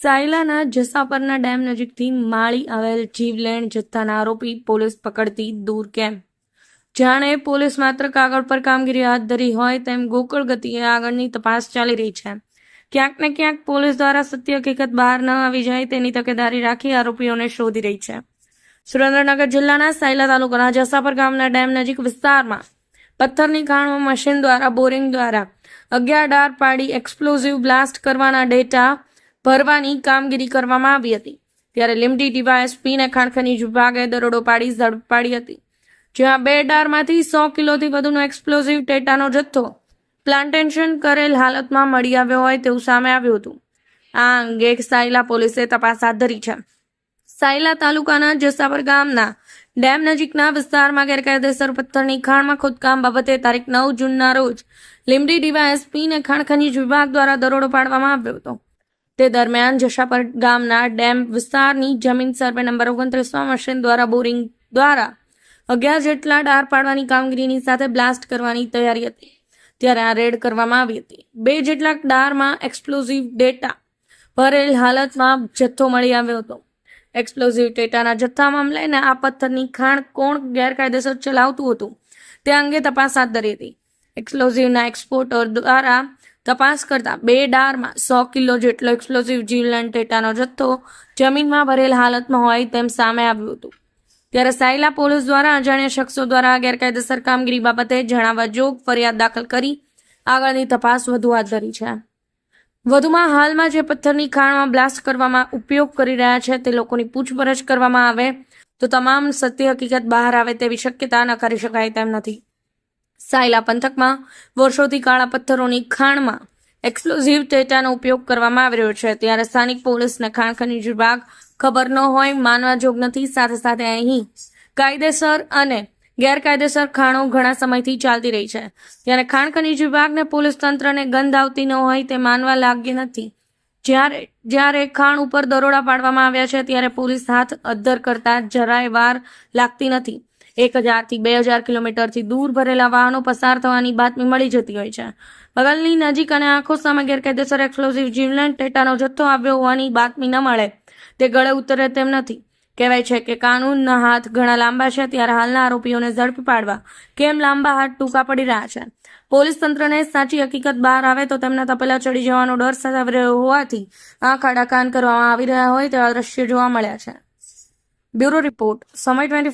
સાયલાના જસાપરના dam નજીકથી માળી આવેલ જીવલેણ જથ્થાના આરોપી પોલીસ પકડતી દૂર કેમ? જાણે પોલીસ માત્ર કાગળ પર કામગીરી હાથ ધરી હોય તેમ ગોકળ ગતિએ આગળની તપાસ ચાલી રહી છે. ક્યાંક ને ક્યાંક પોલીસ દ્વારા સત્ય હકીકત બહાર ન આવી જાય તેની તકેદારી રાખી આરોપીઓને શોધી રહી છે. સુરેન્દ્રનગર જિલ્લાના સાયલા તાલુકાના જસાપર ગામના ડેમ નજીક વિસ્તારમાં પથ્થરની ખાણમાં મશીન દ્વારા બોરિંગ દ્વારા અગિયાર ડાર પાડી એક્સપ્લોઝિવ બ્લાસ્ટ કરવાના ડેટા ભરવાની કામગીરી કરવામાં આવી હતી. ત્યારે લીમડી ડીવાયએસપીને ખાણ ખનીજ વિભાગે દરોડો પાડી ઝડપ પાડી હતી. જ્યાં બે ડારમાંથી સો કિલોથી વધુનો એક્સપ્લોઝિવ ટેટાનો જથ્થો પ્લાન્ટેશન કરેલ હાલતમાં મળી આવ્યો હોય તેવું સામે આવ્યું હતું. આ અંગે સાયલા પોલીસે તપાસ હાથ ધરી છે. સાયલા તાલુકાના જસાપર ગામના ડેમ નજીકના વિસ્તારમાં ગેરકાયદેસર પથ્થરની ખાણમાં ખોદકામ બાબતે તારીખ નવ જૂનના રોજ લીમડી ડીવાયએસપીને ખાણ ખનીજ વિભાગ દ્વારા દરોડો પાડવામાં આવ્યો હતો. તે દરમિયાન જશાપર ગામના ડેમ વિસ્તારની જમીન સર્વે નંબર ઓગણત્રીસમાં મશીન દ્વારા બોરિંગ દ્વારા અગિયાર જેટલા ડાર પાડવાની કામગીરીની સાથે બ્લાસ્ટ કરવાની તૈયારી હતી. ત્યારે આ રેડ કરવામાં આવી હતી. બે જેટલા ડારમાં એક્સપ્લોઝિવ ડેટા ભરેલ હાલતમાં જથ્થો મળી આવ્યો હતો. એક્સપ્લોઝિવ ડેટાના જથ્થા મામલે આ પથ્થરની ખાણ કોણ ગેરકાયદેસર ચલાવતું હતું તે અંગે તપાસ હાથ ધરી હતી. એક્સપ્લોઝિવના એક્સપોર્ટર દ્વારા તપાસ કરતા બે ડારમાં સો કિલો જેટલો એક્સપ્લોઝિવ જીવલેન્ડ ટેટાનો જથ્થો જમીનમાં ભરેલ હાલતમાં હોય તેમ સામે આવ્યું હતું. ત્યારે સાયલા પોલીસ દ્વારા અજાણ્યા શખ્સો દ્વારા ગેરકાયદેસર કામગીરી બાબતે જણાવવા જોગ ફરિયાદ દાખલ કરી આગળની તપાસ વધુ હાથ ધરી છે. વધુમાં હાલમાં જે પથ્થરની ખાણમાં બ્લાસ્ટ કરવામાં ઉપયોગ કરી રહ્યા છે તે લોકોની પૂછપરછ કરવામાં આવે તો તમામ સત્ય હકીકત બહાર આવે તેવી શક્યતા નકારી શકાય તેમ નથી. સાયલા પંથકમાં વર્ષોથી કાળા પથ્થરોની ખાણમાં એક્સપ્લોઝિવ ડેટાનો ઉપયોગ કરવામાં આવી રહ્યો છે. ત્યારે સ્થાનિક પોલીસને ખાણ ખનીજ વિભાગ ખબર ન હોય, માનવા જોગ નથી. સાથે સાથે અહીં કાયદેસર અને ગેરકાયદેસર ખાણો ઘણા સમયથી ચાલતી રહી છે. ત્યારે ખાણ ખનીજ વિભાગને પોલીસ તંત્રને ગંધ આવતી ન હોય તે માનવા લાગ્ય નથી. જ્યારે જ્યારે ખાણ ઉપર દરોડા પાડવામાં આવ્યા છે, ત્યારે પોલીસ હાથ અદ્ધર કરતા જરાય વાર લાગતી નથી. એક હજારથી બે હજાર કિલોમીટરથી દૂર ભરેલા વાહનો પસાર થવાની બાતમી મળી જતી હોય છે. બગલની નજીક અને આંખો સામે ગેરકાયદેસર એક્સપ્લોઝિવ જીવલેન્ડ ટેટાનો જથ્થો આવ્યો હોવાની બાતમી ન મળે. તે ગળે ઉતરે તેમ નથી. કહેવાય છે કે કાનૂનના હાથ ઘણા લાંબા છે, ત્યારે હાલના આરોપીઓને ઝડપી પાડવા કેમ લાંબા હાથ ટૂંકા પડી રહ્યા છે? પોલીસ તંત્રને સાચી હકીકત બહાર આવે તો તેમના તપેલા ચડી જવાનો ડર સતાવી રહ્યો હોવાથી આંખ આડા કાન કરવામાં આવી રહ્યા હોય તેવા દ્રશ્યો જોવા મળ્યા છે. બ્યુરો રિપોર્ટ, સમય ટ્વેન્ટી